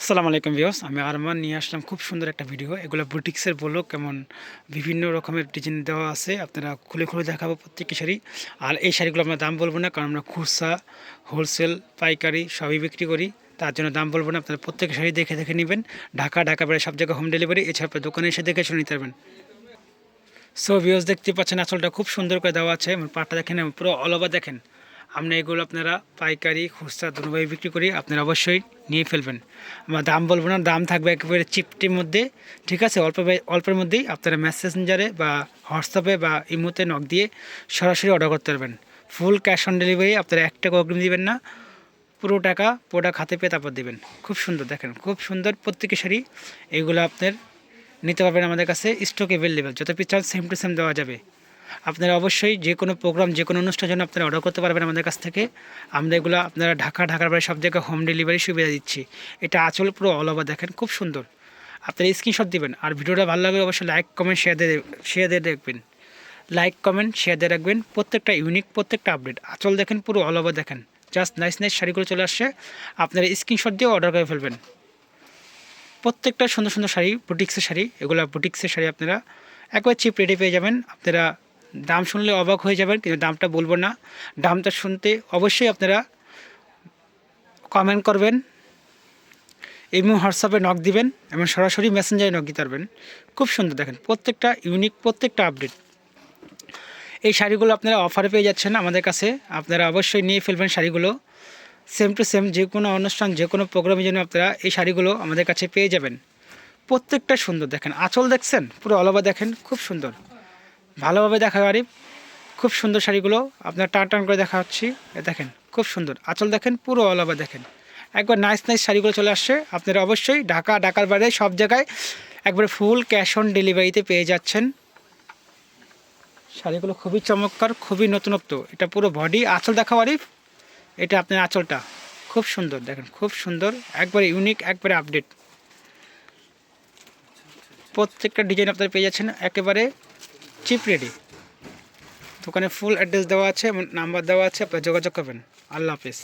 আসসালামু আলাইকুম ভিউস আমি আরমান। নিয়ে আসলাম খুব সুন্দর একটা ভিডিও। এগুলো বুটিক্সের বলো কেমন বিভিন্ন রকমের ডিজাইন দেওয়া আছে। আপনারা খুলে খুলে দেখাবো প্রত্যেকটি শাড়ি। আর এই শাড়িগুলো আমরা দাম বলব না, কারণ আমরা খুচরা হোলসেল পাইকারি সবই বিক্রি করি। তার জন্য দাম বলব না, আপনারা প্রত্যেক শাড়ি দেখে দেখে নেবেন। ঢাকা ঢাকা বেড়ে সব জায়গায় হোম ডেলিভারি এছাড়া আপনার দোকানে এসে দেখে শুনে নিতে পারবেন। সো ভিউস দেখতে পাচ্ছেন আসলটা খুব সুন্দর করে দেওয়া আছে। পাটটা দেখেন, পুরো অল ওভার দেখেন। আমরা এগুলো আপনারা পাইকারি, খুচরা দুভাবে বিক্রি করি, আপনারা অবশ্যই নিয়ে ফেলবেন। আমরা দাম বলব না, দাম থাকবে একেবারে চিপটির মধ্যে, ঠিক আছে? অল্প অল্পের মধ্যেই আপনারা মেসেঞ্জারে বা হোয়াটসঅ্যাপে বা ইমোতে নক দিয়ে সরাসরি অর্ডার করতে পারবেন। ফুল ক্যাশ অন ডেলিভারি আপনারা এক টাকা অগ্রিম দিবেন না, পুরো টাকা প্রোডাক্ট হাতে পেয়ে তারপর দেবেন। খুব সুন্দর, দেখেন, খুব সুন্দর প্রত্যেকের শাড়ি, এগুলো আপনার নিতে পারবেন আমাদের কাছে স্টক অ্যাভেলেবেল যত পিস সেম টু সেম দেওয়া যাবে। আপনারা অবশ্যই যে কোনো প্রোগ্রাম যে কোনো অনুষ্ঠানের জন্য আপনারা অর্ডার করতে পারবেন আমাদের কাছ থেকে। আমরা এগুলো আপনারা ঢাকা, ঢাকার বাইরে সব জায়গায় হোম ডেলিভারি সুবিধা দিচ্ছি। এটা আচল পুরো অল ওভার দেখেন, খুব সুন্দর। আপনারা স্ক্রিনশট দিবেন। আর ভিডিওটা ভালো লাগলে অবশ্যই লাইক কমেন্ট শেয়ার দিয়ে শেয়ার দিয়ে দেখবেন। লাইক কমেন্ট শেয়ার দিয়ে রাখবেন। প্রত্যেকটা ইউনিক প্রত্যেকটা আপডেট আচল দেখেন পুরো অল ওভার দেখেন। জাস্ট নাইস নাইস শাড়িগুলো চলে আসছে। আপনারা স্ক্রিনশট দিয়ে অর্ডার করে ফেলবেন। প্রত্যেকটা সুন্দর সুন্দর শাড়ি বুটিক্সের শাড়ি, এগুলো বুটিক্সের শাড়ি আপনারা একবার চিপ রেটে পেয়ে যাবেন। আপনারা দাম শুনলে অবাক হয়ে যাবেন, কিন্তু দামটা বলব না। দামটা শুনতে অবশ্যই আপনারা কমেন্ট করবেন। এবং হোয়াটসঅ্যাপে নক দিবেন এবং সরাসরি মেসেঞ্জারে নক দিতে পারবেন। খুব সুন্দর দেখেন, প্রত্যেকটা ইউনিক প্রত্যেকটা আপডেট এই শাড়িগুলো আপনারা অফারে পেয়ে যাচ্ছেন আমাদের কাছে। আপনারা অবশ্যই নিয়ে ফেলবেন শাড়িগুলো। সেম টু সেম যে কোনো অনুষ্ঠান, যে কোনো প্রোগ্রামের জন্য আপনারা এই শাড়িগুলো আমাদের কাছে পেয়ে যাবেন। প্রত্যেকটা সুন্দর দেখেন, আঁচল দেখছেন, পুরো অলওভার দেখেন, খুব সুন্দর। ভালোভাবে দেখা পারি খুব সুন্দর শাড়িগুলো। আপনার টান টান করে দেখা হচ্ছি। দেখেন, খুব সুন্দর। আঁচল দেখেন, পুরো অলওভার দেখেন। একবার নাইস নাইস শাড়িগুলো চলে আসছে। আপনারা অবশ্যই ঢাকা, ঢাকার বাইরে সব জায়গায় একবারে ফুল ক্যাশ অন ডেলিভারিতে পেয়ে যাচ্ছেন। শাড়িগুলো খুবই চমৎকার, খুবই নতুনত্ব। এটা পুরো বডি আঁচল দেখা পারি এটা আপনার আঁচলটা। খুব সুন্দর, দেখেন, খুব সুন্দর। একবারে ইউনিক একবারে আপডেট প্রত্যেকটা ডিজাইন আপনারা পেয়ে যাচ্ছেন। একেবারে চিপ রেডি দোকানে ফুল অ্যাড্রেস দেওয়া আছে নাম্বার দেওয়া আছে, আপনারা যোগাযোগ করবেন। আল্লাহ হাফিজ।